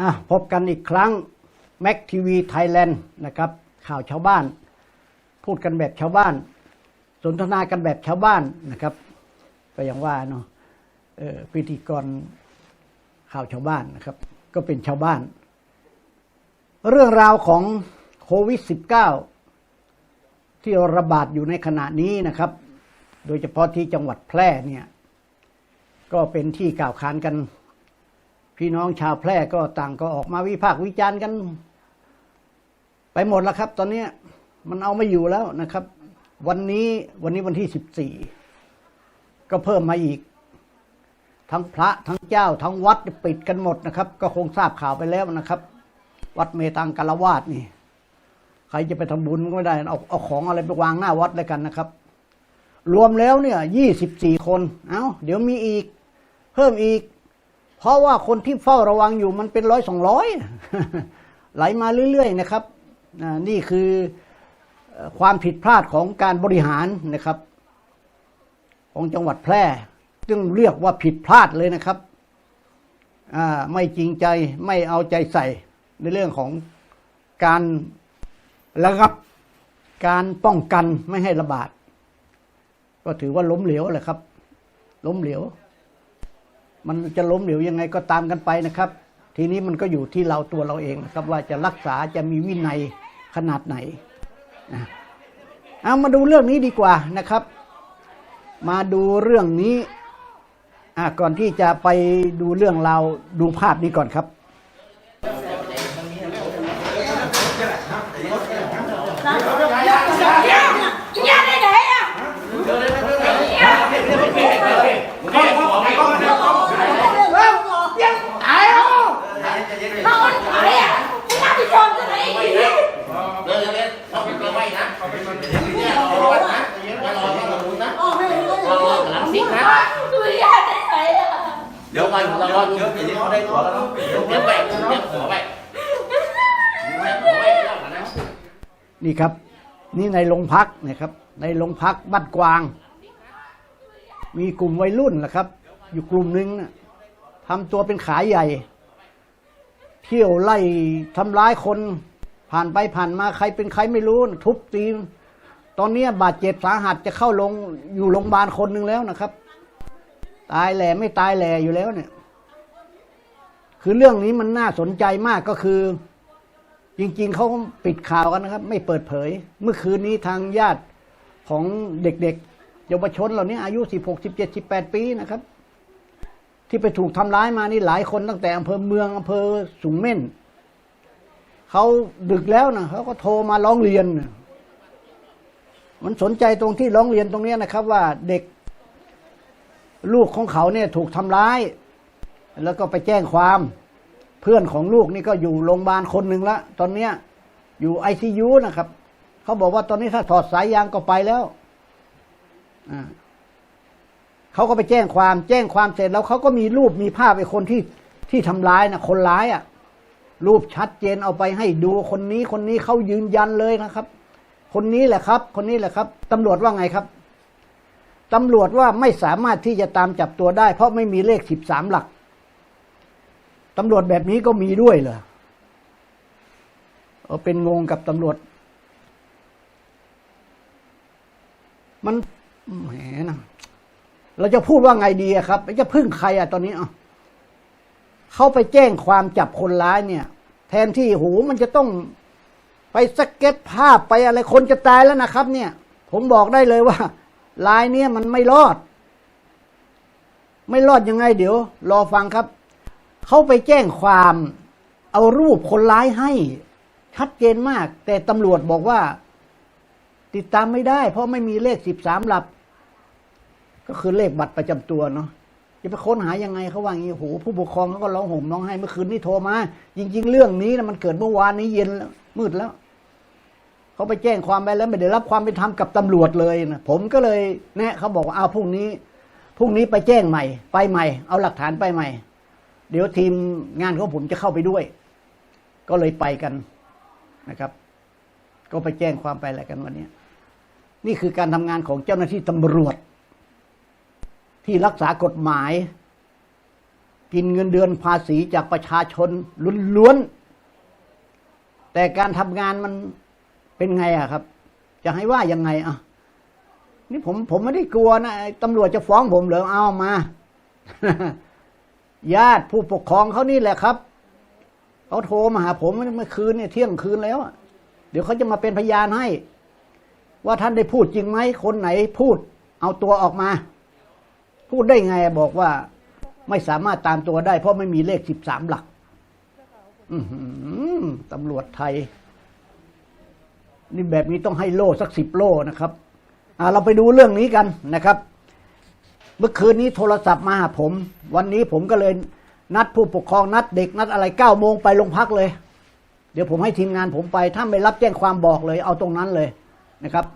อะพบกันอีกครั้ง Mac TV Thailand นด์นะครับ ข่าวชาวบ้าน พูดกันแบบชาวบ้าน สนทนากันแบบชาวบ้านนะครับ ก็อย่างว่าเนาะพิธีกรข่าวชาวบ้านนะครับ ก็เป็นชาวบ้าน เรื่องราวของโควิด -19 ที่ระบาดอยู่ในขณะนี้นะครับ โดยเฉพาะที่จังหวัดแพร่เนี่ย ก็เป็นที่กล่าวขานกัน พี่น้องชาวแพร่ก็ต่างก็ออกมาวิพากษ์วิจารณ์กัน ไปหมดแล้วครับ ตอนนี้มันเอาไม่อยู่แล้วนะครับ วันนี้วันนี้วันที่สิบสี่ก็เพิ่มมาอีก ทั้งพระทั้งเจ้า ทั้งวัดปิดกันหมดนะครับ ก็คงทราบข่าวไปแล้วนะครับ วัดเมตังกาลวาดนี่ ใครจะไปทำบุญก็ไม่ได้เอาเอาของอะไรไปวางหน้าวัดเลยกันนะครับ รวมแล้วเนี่ยยี่สิบสี่คนเอา้าเดี๋ยวมีอีก เพิ่มอีก เพราะว่าคนที่เฝ้าระวังอยู่มันเป็นร้อยสองร้อยไหลมาเรื่อยๆนะครับนี่คือความผิดพลาดของการบริหารนะครับ ของจังหวัดแพร่ ซึ่งเรียกว่าผิดพลาดเลยนะครับไม่จริงใจไม่เอาใจใส่ในเรื่องของการระงับการป้องกันไม่ให้ระบาด ก็ถือว่าล้มเหลวแหละครับ ล้มเหลว มันจะล้มเหลวยังไงก็ตามกันไปนะครับ ทีนี้มันก็อยู่ที่เราตัวเราเองนะครับ ว่าจะรักษาจะมีวินัยขนาดไหนนะเอามาดูเรื่องนี้ดีกว่านะครับ มาดูเรื่องนี้อะก่อนที่จะไปดูเรื่องเราดูภาพนี้ก่อนครับ nhà đây để à tại không không phải à chúng ta đi chôn cái này gì đấy เดินเล่นต้องเป็นตัวไว้นะเนี่ยรอวัดนะอย่ารอที่เราลุ้นนะรอหลังซิกนะ tôi ra đây để à เดี๋ยววันเรารอดูเดี๋ยวนี้เขาได้ตั๋วแล้ว เนาะเดี๋ยวแบ่งเดี๋ยวขอไปนี่ครับ นี่ในโรงพักนะครับ ในโรงพักบ้านกวาง มีกลุ่มวัยรุ่นแหละครับ อยู่กลุ่มหนึ่งนะทำตัวเป็นขายใหญ่ เที่ยวไล่ทำร้ายคน ผ่านไปผ่านมาใครเป็นใครไม่รู้ ทุบตีตอนนี้บาดเจ็บสาหัสจะเข้าลงอยู่โรงพยาบาลคนหนึ่งแล้วนะครับ ตายแหล่ไม่ตายแหล่อยู่แล้วเนี่ย คือเรื่องนี้มันน่าสนใจมากก็คือ จริง ๆเขาปิดข่าวกันนะครับ ไม่เปิดเผย เมื่อคืนนี้ทางญาติของเด็กๆ เยาวชนเหล่านี้อายุ 16 17 18 ปีนะครับ ที่ไปถูกทำร้ายมานี่หลายคนตั้งแต่อำเภอเมืองอำเภอสูงเม่นเขาดึกแล้วนะเขาก็โทรมาร้องเรียน มันสนใจตรงที่ร้องเรียนตรงเนี้ยนะครับ ว่าเด็กลูกของเขาเนี่ยถูกทำร้าย แล้วก็ไปแจ้งความเพื่อนของลูกนี่ก็อยู่โรงพยาบาลคนหนึ่งละ ตอนเนี้ยอยู่ไอซียูนะครับ เขาบอกว่าตอนนี้ถ้าถอดสายยางก็ไปแล้วอ่าเขาก็ไปแจ้งความ แจ้งความเสร็จแล้วเขาก็มีรูปมีภาพไอ้คนที่ที่ทำร้ายนะคนร้ายอะ่ะ รูปชัดเจนเอาไปให้ดูคนนี้คนนี้เขายืนยันเลยนะครับ คนนี้แหละครับ คนนี้แหละครับตำรวจว่าไงครับตำรวจว่าไม่สามารถที่จะตามจับตัวได้ เพราะไม่มีเลขสิบสามหลัก ตำรวจแบบนี้ก็มีด้วยเหรอเออเป็นงงกับตำรวจ มันแหมนะเราจะพูดว่าไงดีครับจะพึ่งใครอะตอนนี้อะเขาไปแจ้งความจับคนร้ายเนี่ย แทนที่หูมันจะต้องไปสเก็ตภาพไปอะไรคนจะตายแล้วนะครับ เนี่ย ผมบอกได้เลยว่าลายเนี้ยมันไม่รอด ไม่รอดยังไงเดี๋ยว รอฟังครับ เขาไปแจ้งความเอารูปคนร้ายให้ชัดเจนมาก แต่ตำรวจบอกว่า ติดตามไม่ได้ เพราะไม่มีเลขสิบสามหลักก็คือเลขบัตรประจำตัวเนาะจะไปค้นหายังไงเขาว่างี้โหผู้ปกครองเขาก็ร้องห่มร้องไห้เมื่อคืนนี้โทรมา จริง ๆ เรื่องนี้นะมันเกิดเมื่อวานนี้เย็นมืดแล้วเขาไปแจ้งความไปแล้วไม่ได้รับความเป็นธรรมกับตำรวจเลยนะผมก็เลยแนะเขาบอกว่าเอาพรุ่งนี้พรุ่งนี้ไปแจ้งใหม่ ไปใหม่ เอาหลักฐานไปใหม่ เดี๋ยวทีมงานของผมจะเข้าไปด้วย ก็เลยไปกันนะครับ ก็ไปแจ้งความไปอะไรกันวันนี้นี่คือการทำงานของเจ้าหน้าที่ตำรวจ ที่รักษากฎหมาย กินเงินเดือนภาษีจากประชาชนล้วนๆแต่การทำงานมันเป็นไงอะครับ จะให้ว่ายังไงอะนี่ผมผมไม่ได้กลัวนะตำรวจจะฟ้องผมเหรอเอามา ญาติผู้ปกครองเขานี่แหละครับเขาโทรมาหาผมเมื่อคืนเนี่ยเที่ยงคืนแล้ว เดี๋ยวเขาจะมาเป็นพยานให้ ว่าท่านได้พูดจริงไหมคนไหนพูด เอาตัวออกมา พูดได้ไงบอกว่าไม่สามารถตามตัวได้ เพราะไม่มีเลขสิบสามหลักตำรวจไทย นี่แบบนี้ต้องให้โล่สักสิบโล่นะครับเราไปดูเรื่องนี้กันนะครับ เมื่อคืนนี้โทรศัพท์มาหาผม วันนี้ผมก็เลยนัดผู้ปกครองนัดเด็กนัดอะไรเก้าโมงไปโรงพักเลย เดี๋ยวผมให้ทีมงานผมไป ถ้าไม่รับแจ้งความบอกเลย เอาตรงนั้นเลยนะครับ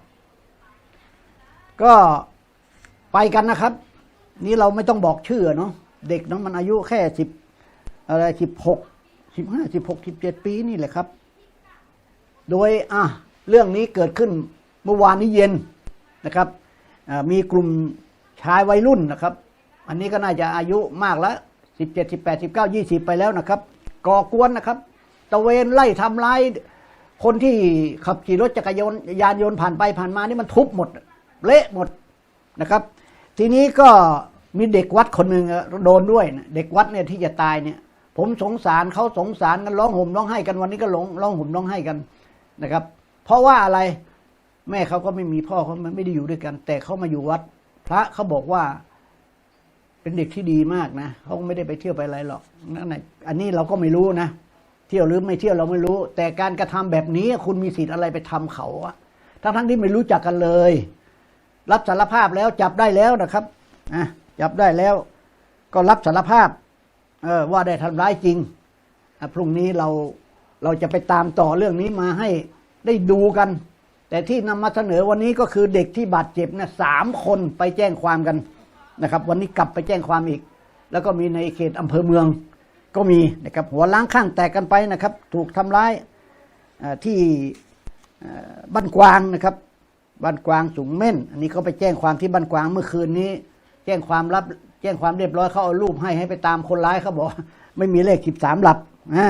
ก็ไปกันนะครับ นี่เราไม่ต้องบอกชื่อเนาะเด็กเนาะมันอายุแค่สิบอะไรสิบหกสิบห้าสิบหกสิบเจ็ดปีนี่แหละครับ โดยอะเรื่องนี้เกิดขึ้นเมื่อวานนี้เย็นนะครับมีกลุ่ม ชายวัยรุ่นนะครับ อันนี้ก็น่าจะอายุมากแล้วสิบเจ็ดสิบแปดสิบเก้ายี่สิบไปแล้วนะครับ ก่อกวนนะครับ ตะเวนไล่ทำร้ายคนที่ขับขี่รถจักรยานยานยนต์ผ่านไปผ่านมานี่มันทุบหมด เละหมดนะครับ ทีนี้ก็มีเด็กวัดคนหนึ่งโดนด้วยนะเด็กวัดเนี่ยที่จะตายเนี่ย ผมสงสารเขาสงสารกันร้องห่มร้องไห้กันวันนี้ก็ร้องร้องห่มร้องไห้กันนะครับ เพราะว่าอะไรแม่เขาก็ไม่มีพ่อเขาไม่ได้อยู่ด้วยกัน แต่เขามาอยู่วัด พระเขาบอกว่าเป็นเด็กที่ดีมากนะเขาไม่ได้ไปเที่ยวไปอะไรหรอกนั่นนะอันนี้เราก็ไม่รู้นะเที่ยวหรือไม่เที่ยวเราไม่รู้ แต่การกระทำแบบนี้คุณมีสิทธิ์อะไรไปทำเขาอะทั้งทั้งที่ไม่รู้จักกันเลย รับสารภาพแล้วจับได้แล้วนะครับอะจับได้แล้ว ก็รับสารภาพเออว่าได้ทำร้ายจริงอพรุ่งนี้เราเราจะไปตามต่อเรื่องนี้มาให้ได้ดูกัน แต่ที่นำมาเสนอวันนี้ก็คือเด็กที่บาดเจ็บเนี่ยสามคนไปแจ้งความกันนะครับ วันนี้กลับไปแจ้งความอีก แล้วก็มีในเขตอำเภอเมืองก็มีนะครับหัวล้างข้างแตกกันไปนะครับ ถูกทำร้ายที่บ้านกวางนะครับบ้านกวางสูงเม่น อันนี้เขาไปแจ้งความที่บ้านกวางเมื่อคืนนี้ แจ้งความรับแจ้งความเรียบร้อยเขาเอารูปให้ให้ไปตามคนร้ายเขาบอก ไม่มีเลขสิบสามหลักอ่า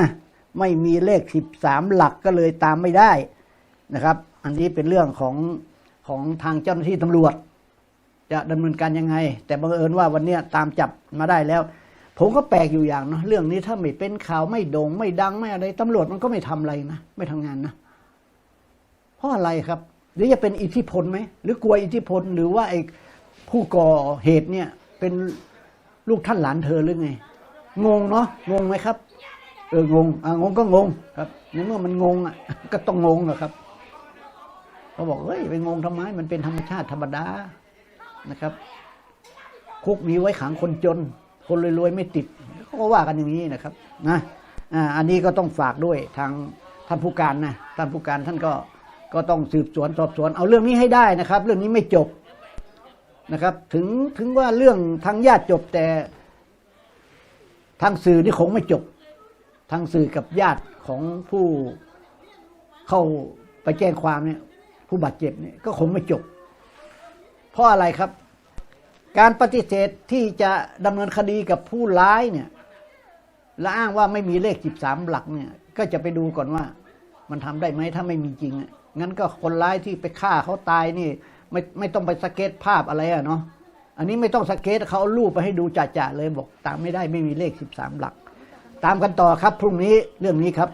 ไม่มีเลขสิบสามหลักก็เลยตามไม่ได้นะครับ อันนี้เป็นเรื่องของของทางเจ้าหน้าที่ตำรวจ จะดำเนินการยังไง แต่บังเอิญว่าวันเนี้ตามจับมาได้แล้ว ผมก็แปลกอยู่อย่างเนาะเรื่องนี้ถ้าไม่เป็นข่าวไม่โด่งไม่ดังไม่อะไรตำรวจมันก็ไม่ทำอะไรนะไม่ทำงานนะเพราะอะไรครับ หรือจะเป็นอิทธิพลไหมหรือกลัวอิทธิพลหรือว่าไอ้ผู้ก่อเหตุเนี่ยเป็นลูกท่านหลานเธอหรือไง งงเนาะงงไหมครับ เอองงอ่างงก็งงครับในเมื่อมันงงอะก็ต้องงงอะครับ เขาบอกเฮ้ยไปงงทำไมมันเป็นธรรมชาติธรรมดานะครับ คุกมีไว้ขังคนจน คนรวยๆไม่ติดเขาก็ว่ากันอย่างนี้นะครับนะอันนี้ก็ต้องฝากด้วยทางท่านผู้การนะท่านผู้การท่านก็ก็ต้องสืบสวนสอบสวน เอาเรื่องนี้ให้ได้นะครับ เรื่องนี้ไม่จบนะครับ ถึงถึงว่าเรื่องทางญาติจบแต่ ทางสื่อนี่คงไม่จบ ทางสื่อกับญาติของผู้เข้าไปแจ้งความเนี่ย ผู้บาดเจ็บเนี่ยก็คงไม่จบ เพราะอะไรครับ การปฏิเสธที่จะดำเนินคดีกับผู้ร้ายเนี่ยและอ้างว่าไม่มีเลข 13 หลักเนี่ย ก็จะไปดูก่อนว่า มันทำได้ไหมถ้าไม่มีจริงอะงั้นก็คนร้ายที่ไปฆ่าเขาตายนี่ ไม่ไม่ต้องไปสเก็ตภาพอะไรอะเนาะอันนี้ไม่ต้องสเก็ตเขาเอารูปไปให้ดูจ่าๆเลยบอกตามไม่ได้ไม่มีเลข 13 หลัก ตามกันต่อครับพรุ่งนี้เรื่องนี้ครับ